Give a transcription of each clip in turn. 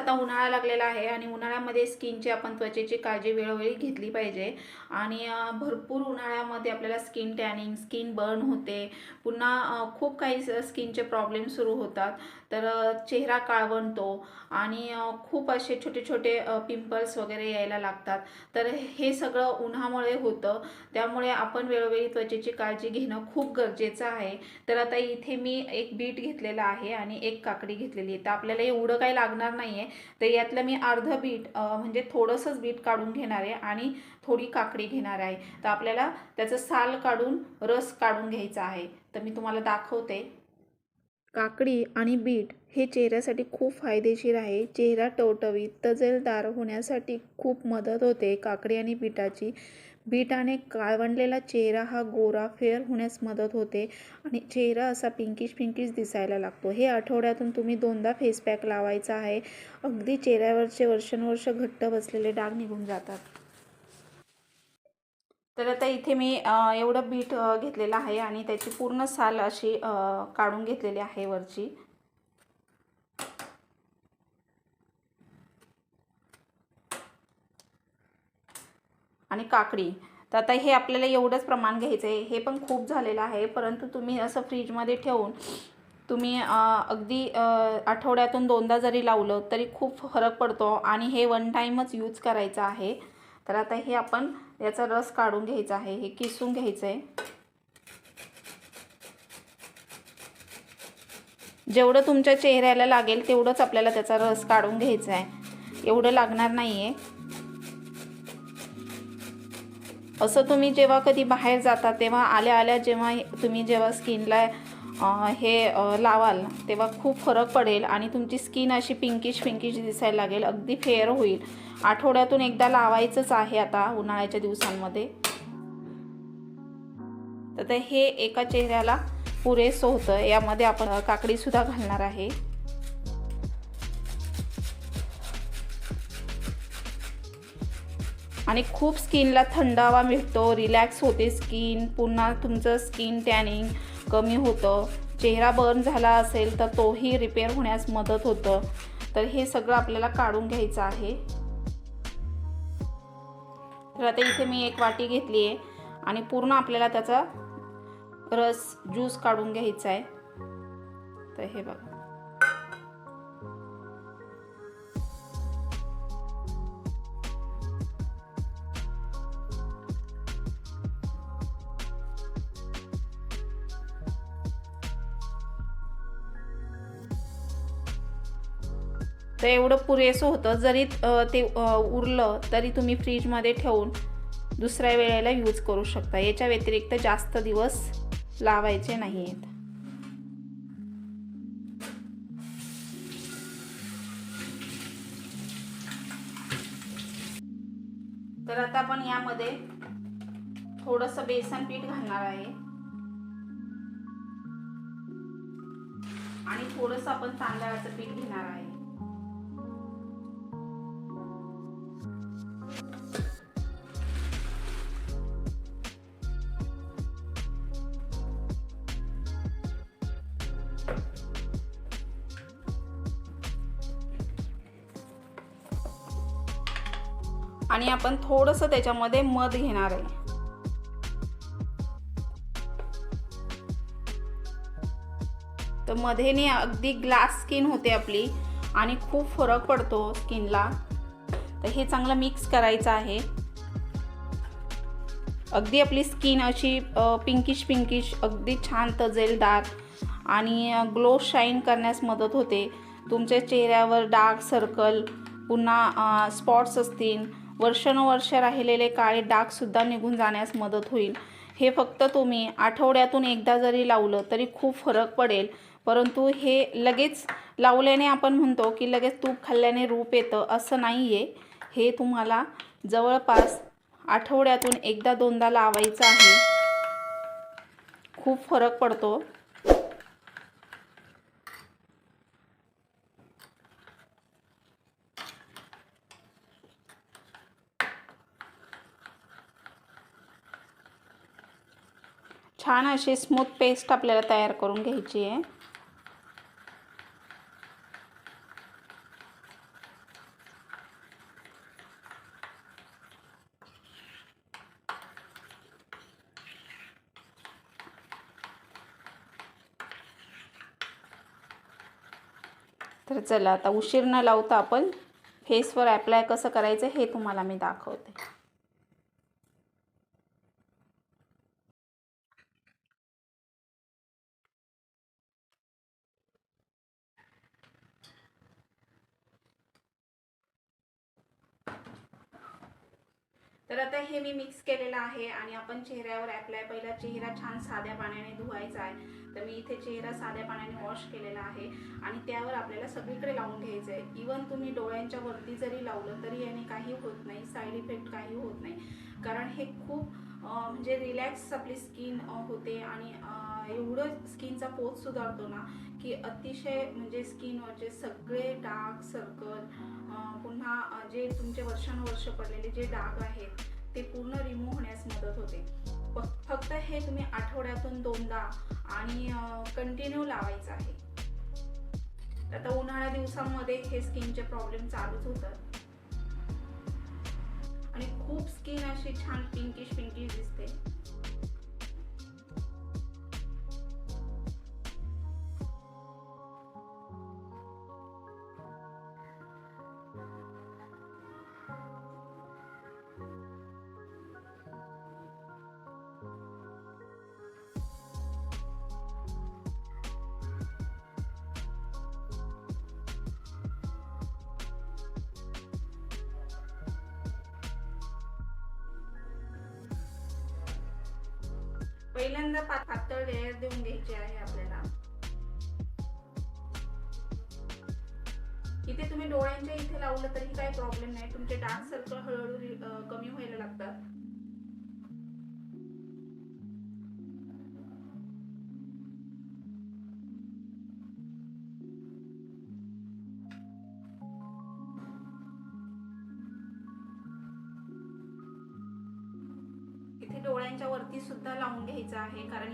आता उन्हाळा लागलेला आहे आणि उन्हाळ्यामध्ये स्किनची आपण त्वचेची काळजी वेळोवेळी घेतली पाहिजे. आणि भरपूर उन्हाळ्यामध्ये आपल्याला स्किन टॅनिंग स्किन बर्न होते. पुन्हा खूप काही स- स्किनचे प्रॉब्लेम सुरू होतात. तर चेहरा काळवणतो आणि खूप असे छोटे छोटे पिंपल्स वगैरे यायला लागतात. तर हे सगळं उन्हामुळे होतं. त्यामुळे आपण वेळोवेळी त्वचेची काळजी घेणं खूप गरजेचं आहे. तर आता इथे मी एक बीट घेतलेला आहे आणि एक काकडी घेतलेली आहे. तर आपल्याला एवढं काही लागणार नाही आहे तर यातलं मी अर्धं बीट म्हणजे थोडंसंच बीट काढून घेणार आहे आणि थोडी काकडी घेणार आहे. तर आपल्याला त्याचं साल काढून रस काढून घ्यायचा आहे. तर मी तुम्हाला दाखवते. काकडी आणि बीट हे चेहऱ्यासाठी खूप फायदेशीर आहे. चेहरा टवटवीत तजेलदार होण्यासाठी खूप मदत होते काकडी आणि बीटाची. बीटाने काळवंडलेला चेहरा हा गोरा फेअर होण्यास मदत होते आणि चेहरा असा पिंकिश पिंकिश दिसायला लागतो. हे आठवड्यातून तुम्ही दोनदा फेस पॅक लावायचा आहे. अगदी चेहऱ्यावरचे वर्षानुवर्ष घट्ट बसलेले डाग निघून जातात. तर आता इथे मी एवढं बीट घेतलेलं आहे आणि त्याची पूर्ण साल अशी काढून घेतलेली आहे वरची. आणि काकडी. तर आता हे आपल्याला एवढंच प्रमाण घ्यायचं आहे. हे पण खूप झालेलं आहे. परंतु तुम्ही असं फ्रीजमध्ये ठेवून तुम्ही अगदी आठवड्यातून दोनदा जरी लावलं तरी खूप फरक पडतो आणि हे वन टाईमच यूज करायचं आहे. तर आता हे आपण याचा रस काढून घ्यायचा आहे. हे किसून घ्यायचं आहे जेवढं तुमच्या चेहऱ्याला लागेल तेवढंच आपल्याला त्याचा रस काढून घ्यायचा आहे एवढं लागणार नाही आहे असं तुम्ही जेव्हा कधी बाहेर जाता तेव्हा आल्या आल्या जेव्हा तुम्ही जेव्हा स्किनला हे लावाल तेव्हा खूप फरक पडेल आणि तुमची स्किन अशी पिंकिश पिंकिश दिसायला लागेल अगदी फेअर होईल. आठवड्यातून एकदा लावायचंच आहे आता उन्हाळ्याच्या दिवसांमध्ये. तर ते हे एका चेहऱ्याला पुरेसं होतं यामध्ये आपण काकडीसुद्धा घालणार आहे. आणि खूप स्किनला थंडावा मिळतो रिलॅक्स होते स्किन पुन्हा तुमचं स्किन टॅनिंग कमी होतं. चेहरा बर्न झाला असेल तर तोही रिपेअर होण्यास मदत होतं. तर हे सगळं आपल्याला काढून घ्यायचं आहे. तर आता इथे मी एक वाटी घेतली आहे आणि पूर्ण आपल्याला त्याचा रस ज्यूस काढून घ्यायचा आहे. तर हे बघा. तर एवढं पुरेसं होतं. जरी ते उरलं तरी तुम्ही फ्रीजमध्ये ठेवून दुसऱ्या वेळेला यूज करू शकता. याच्या व्यतिरिक्त जास्त दिवस लावायचे नाही आहेत तर आता आपण यामध्ये थोडंसं बेसन पीठ घालणार आहे. आणि थोडंसं आपण तांदळाचं पीठ घेणार आहे. आणि आपण थोडंसं त्याच्यामध्ये मध घेणार आहे. तर मध्येने अगदी ग्लास स्किन होते आपली आणि खूप फरक पडतो स्किनला तर हे चांगलं मिक्स करायचं आहे. अगदी आपली स्किन अशी पिंकिश पिंकिश अगदी छान तजेलदार आणि ग्लो शाईन करण्यास मदत होते. तुमच्या चेहऱ्यावर डार्क सर्कल पुन्हा स्पॉट्स असतील. वर्षानुवर्ष राहिलेले काळे डागसुद्धा निघून जाण्यास मदत होईल. हे फक्त तुम्ही आठवड्यातून एकदा जरी लावलं तरी खूप फरक पडेल. परंतु हे लगेच लावल्याने आपण म्हणतो की लगेच तूप खाल्ल्याने रूप येतं असं नाही आहे हे तुम्हाला जवळपास आठवड्यातून एकदा दोनदा लावायचं आहे. खूप फरक पडतो. छान अशी स्मूथ पेस्ट आपल्याला तयार करून घ्यायची आहे. तर चला आता उशीर न लावता आपण फेसवर ॲप्लाय कसं करायचं हे तुम्हाला मी दाखवते. मी मिक्स केलेलं आहे आणि आपण चेहऱ्यावर ॲप्लाय पहिला चेहरा छान साध्या पाण्याने धुवायचा आहे. तर मी इथे चेहरा साध्या पाण्याने वॉश केलेला आहे आणि त्यावर आपल्याला सगळीकडे लावून घ्यायचं आहे इवन तुम्ही डोळ्यांच्या वरती जरी लावलं तरी याने काही होत नाही साईड इफेक्ट काही होत नाही. कारण हे खूप म्हणजे रिलॅक्स आपली स्किन होते आणि एवढं स्किनचा पोत सुधारतो ना की अतिशय म्हणजे स्किनवरचे सगळे डार्क सर्कल पुन्हा जे तुमचे वर्षानुवर्ष पडलेले जे डाग आहेत ते पूर्ण रिमूव्ह होण्यास मदत होते. फक्त हे तुम्ही आठवड्यातून दोनदा आणि कंटिन्यू लावायचं आहे. आता उन्हाळ्या दिवसांमध्ये हे स्किनचे प्रॉब्लेम चालूच होतात. आणि खूप स्किन अशी छान पिंकिश पिंकिश दिसते. पहिल्यांदा पातळ लेअर देऊन घ्यायची आहे आपल्याला. इथे तुम्ही डोळ्यांच्या इथे लावलं तरी काही प्रॉब्लेम नाही. तुमचे डार्क सर्कल हळूहळू कमी व्हायला लागतात. इथे डोळ्यांच्या वरती सुद्धा लावून घ्यायचं आहे कारण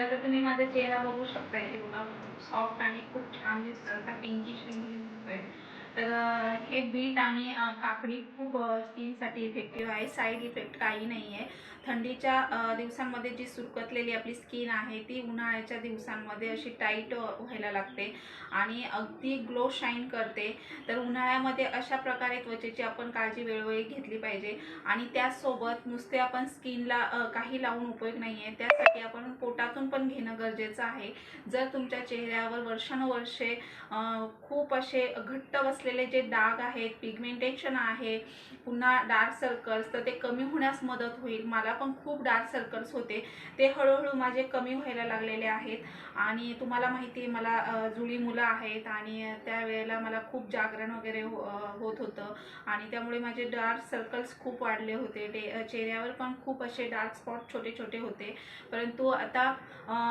तर तुम्ही माझा चेहरा बघू शकता एवढा सॉफ्ट आणि खूप छान दिसतं आता पिंकिश दिसतोय. तर हे बीट आणि काकडी खूप स्किनसाठी इफेक्टिव्ह आहे. साईड इफेक्ट काही नाही आहे थंडीच्या दिवसांमध्ये जी सुरकतलेली आपली स्किन आहे ती उन्हाळ्याच्या दिवसांमध्ये अशी टाईट व्हायला लागते आणि अगदी ग्लो शाईन करते. तर उन्हाळ्यामध्ये अशा प्रकारे त्वचेची आपण काळजी वेळोवेळी घेतली पाहिजे आणि त्याचसोबत नुसते आपण स्किनला काही लावून उपयोग नाही आहे त्यासाठी आपण पोटातून पण घेणं गरजेचं आहे. जर तुमच्या चेहऱ्यावर वर्षानुवर्षे खूप असे घट्ट बस असलेले जे डाग आहेत पिगमेंटेशन आहे पुन्हा डार्क सर्कल्स तर ते कमी होण्यास मदत होईल. मला पण खूप डार्क सर्कल्स होते. ते हळूहळू माझे कमी व्हायला लागलेले आहेत. आणि तुम्हाला माहिती आहे मला जुळी मुलं आहेत आणि त्यावेळेला मला खूप जागरण वगैरे हो होत होतं. आणि त्यामुळे माझे डार्क सर्कल्स खूप वाढले होते. डे चेहऱ्यावर पण खूप असे डार्क स्पॉट छोटे छोटे होते. परंतु आता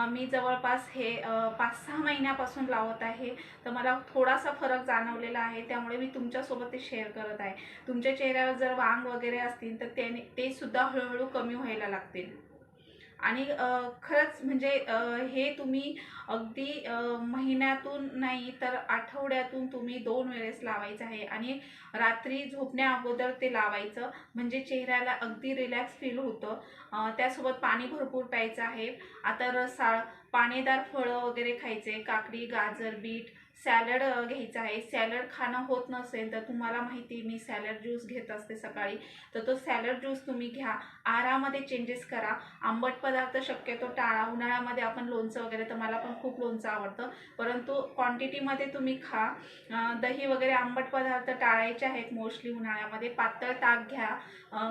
मी जवळपास हे पाच सहा महिन्यापासून लावत आहे. तर मला थोडासा फरक जाणवलेला आहे. त्यामुळे मी तुमच्यासोबत ते शेअर करत आहे. तुमच्या चेहऱ्यावर जर वांग वगैरे असतील तर त्याने ते सुद्धा हळूहळू कमी व्हायला लागतील. आणि खरंच म्हणजे हे तुम्ही अगदी महिन्यातून नाही तर आठवड्यातून तुम्ही दोन वेळेस लावायचं आहे. आणि रात्री झोपण्या अगोदर ते लावायचं. म्हणजे चेहऱ्याला अगदी रिलॅक्स फील होतं. त्यासोबत पाणी भरपूर प्यायचं आहे. आता रसाळ पाणीदार फळं वगैरे खायचे. काकडी गाजर बीट सॅलड घ्यायचा घ्यायचं आहे. सॅलड खाणं होत नसेल तर तुम्हाला माहिती मी सॅलड ज्यूस घेत असते सकाळी. तर तो सॅलड ज्यूस तुम्ही घ्या. आहारामध्ये चेंजेस करा. आंबट पदार्थ शक्यतो टाळा. उन्हाळ्यामध्ये आपण लोणचं वगैरे तर मला पण खूप लोणचं आवडतं. परंतु क्वांटिटीमध्ये तुम्ही खा. दही वगैरे आंबट पदार्थ टाळायचे आहेत मोस्टली उन्हाळ्यामध्ये. पातळ ताक घ्या.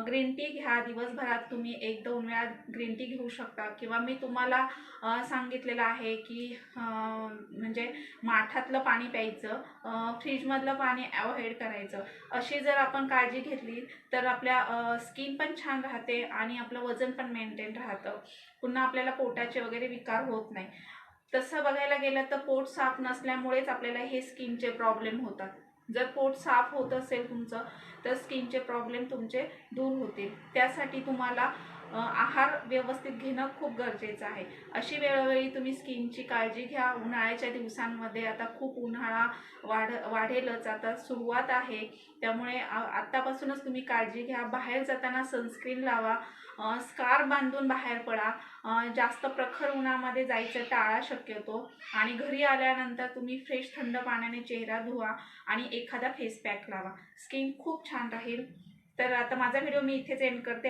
ग्रीन टी घ्या. दिवसभरात तुम्ही एक दोन वेळा ग्रीन टी घेऊ शकता. किंवा मी तुम्हाला सांगितलेलं आहे की म्हणजे माठातलं पाणी प्यायचं फ्रीजमधलं पाणी अवॉइड करायचं. अशी जर आपण काळजी घेतली तर आपल्या स्किन पण छान राहते आणि आपलं वजन पण मेंटेन राहतं. पुन्हा आपल्याला पोटाचे वगैरे विकार होत नाही. तसं बघायला गेलं तर पोट साफ नसल्यामुळेच आपल्याला हे स्किनचे प्रॉब्लेम होतात. जर पोट साफ होत असेल तुमचं तर स्किनचे प्रॉब्लेम तुमचे दूर होतील. त्यासाठी तुम्हाला आहार व्यवस्थित घेणं खूप गरजेचं आहे. अशी वेळोवेळी तुम्ही स्किनची काळजी घ्या. उन्हाळ्याच्या दिवसांमध्ये आता खूप उन्हाळा वाढ वाढेलच. आता सुरुवात आहे. त्यामुळे आ- आत्तापासूनच तुम्ही काळजी घ्या. बाहेर जाताना सनस्क्रीन लावा. स्कार्फ बांधून बाहेर पडा. जास्त प्रखर उन्हामध्ये जायचं टाळा शक्यतो. आणि घरी आल्यानंतर तुम्ही फ्रेश थंड पाण्याने चेहरा धुवा आणि एखादा फेस पॅक लावा. स्किन खूप छान राहील. तर आता माझा व्हिडिओ मी इथेच एंड करते.